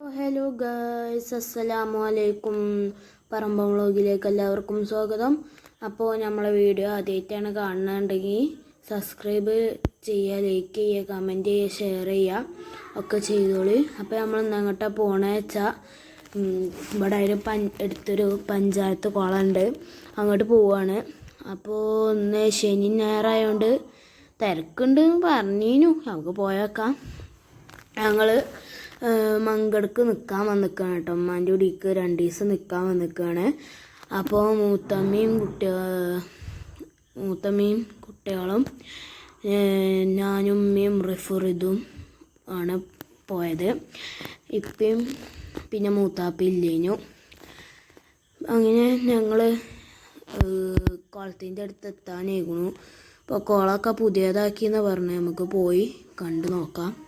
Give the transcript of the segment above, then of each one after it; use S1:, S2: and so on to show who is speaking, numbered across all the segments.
S1: Hello guys അസ്സലാമു അലൈക്കും പറമ്പ വ്ളോഗിലേക്ക് എല്ലാവർക്കും സ്വാഗതം. അപ്പോൾ നമ്മളെ വീഡിയോ ആദ്യമായിട്ടാണ് കാണുന്നുണ്ടെങ്കിൽ സബ്സ്ക്രൈബ് ചെയ്യുക ലൈക്ക് ചെയ്യുക കമന്റ് ചെയ്യുക ഷെയർ ചെയ്യുക ഒക്കെ ചെയ്തോളി. അപ്പോൾ നമ്മൾ അങ്ങോട്ടാ പോണേ വെച്ചാൽ ഇവിടെ ഒരു പൻ അടുത്തൊരു പഞ്ചായത്ത് കുളമുണ്ട് അങ്ങോട്ട് പോവാണ്. അപ്പോൾ ഇന്ന് ശനി ഞായറായതുകൊണ്ട് തിരക്കുണ്ട് പറഞ്ഞിനു. നമുക്ക് പോയേക്കാം. ഞങ്ങൾ മങ്കടക്ക് നിൽക്കാൻ വന്നിക്കാണ് കേട്ടോ. ഉമ്മാന്റെ കുടിക്ക് രണ്ട് ദിവസം നിൽക്കാൻ വന്നിക്കാണ്. അപ്പോൾ മൂത്തമ്മയും കുട്ടി മൂത്തമ്മയും കുട്ടികളും ഞാനും ഉമ്മയും റിഫറിതും ആണ് പോയത്. ഇപ്പം പിന്നെ മൂത്താപ്പ ഇല്ലേനു. അങ്ങനെ ഞങ്ങൾ കുളത്തിന്റെ അടുത്ത് എത്താനായിരുന്നു അപ്പോൾ കുളമൊക്കെ പുതിയതാക്കിയെന്ന് പറഞ്ഞ്. നമുക്ക് പോയി കണ്ടു നോക്കാം.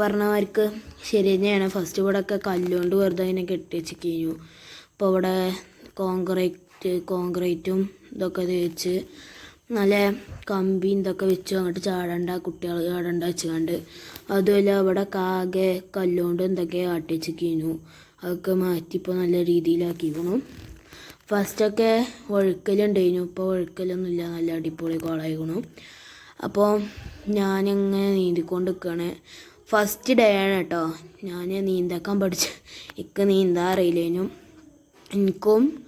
S1: പറഞ്ഞവർക്ക് ശരി തന്നെയാണ്. ഫസ്റ്റ് ഇവിടെ ഒക്കെ കല്ലുകൊണ്ട് വെറുതെ അതിനെ കെട്ടി കഴിഞ്ഞു അപ്പോൾ ഇവിടെ കോൺക്രീറ്റ് കോൺക്രീറ്റും ഇതൊക്കെ തേച്ച് നല്ല കമ്പി ഇതൊക്കെ വെച്ചു അങ്ങോട്ട് ചാടണ്ട കുട്ടികൾ ചാടണ്ട വെച്ചുകൊണ്ട്. അതുമല്ല അവിടെ കാകെ കല്ലുകൊണ്ട് എന്തൊക്കെ ആട്ടിച്ച് കഴിഞ്ഞു അതൊക്കെ മാറ്റി ഇപ്പോൾ നല്ല രീതിയിലാക്കിക്കണം ഫസ്റ്റൊക്കെ ഒഴുക്കലുണ്ടായിരുന്നു. ഇപ്പോൾ ഒഴുക്കലൊന്നുമില്ല. നല്ല അടിപൊളി കുളമായിരുന്നു അപ്പോൾ ഞാനിങ്ങനെ നീന്തിക്കൊണ്ട് നിൽക്കുകയാണ് ഫസ്റ്റ് ഡേ ആണ് കേട്ടോ. ഞാൻ നീന്താക്കാൻ പഠിച്ച്. എനിക്ക് നീന്താൻ അറിയില്ലേനു. എനിക്കും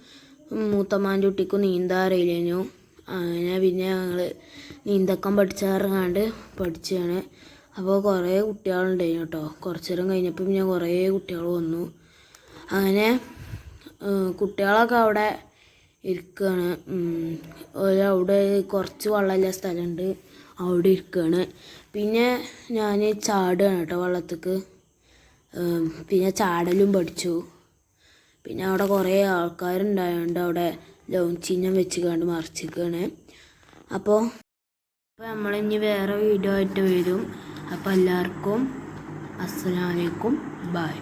S1: മൂത്തമ്മാന്റെ കുട്ടിക്കും നീന്താൻ അറിയില്ലേനു. അങ്ങനെ പിന്നെ ഞങ്ങൾ നീന്തക്കാൻ പഠിച്ചാറങ്ങാണ്ട് പഠിച്ചാണ്. അപ്പോൾ കുറേ കുട്ടികളുണ്ടായിരുന്നു കേട്ടോ. കുറച്ച് നേരം കഴിഞ്ഞപ്പോൾ പിന്നെ കുറേ കുട്ടികൾ വന്നു. അങ്ങനെ കുട്ടികളൊക്കെ അവിടെ ഇരിക്കുകയാണ് അവിടെ കുറച്ച് വെള്ളമില്ല സ്ഥലമുണ്ട്. അവിടെ ഇരിക്കുകയാണ് പിന്നെ ഞാൻ ചാടുകയാണ് കേട്ടോ വെള്ളത്തേക്ക്. പിന്നെ ചാടലും പഠിച്ചു. പിന്നെ അവിടെ കുറേ ആൾക്കാരുണ്ടായതുകൊണ്ട് അവിടെ ലോങ് ചിഹ്നം വെച്ച് കണ്ട് മറിച്ചിരിക്കുകയാണ് അപ്പോൾ അപ്പോൾ നമ്മളിനി വേറെ വീഡിയോ ആയിട്ട് വരും. അപ്പോൾ എല്ലാവർക്കും അസ്സലാമലൈക്കും ബായ്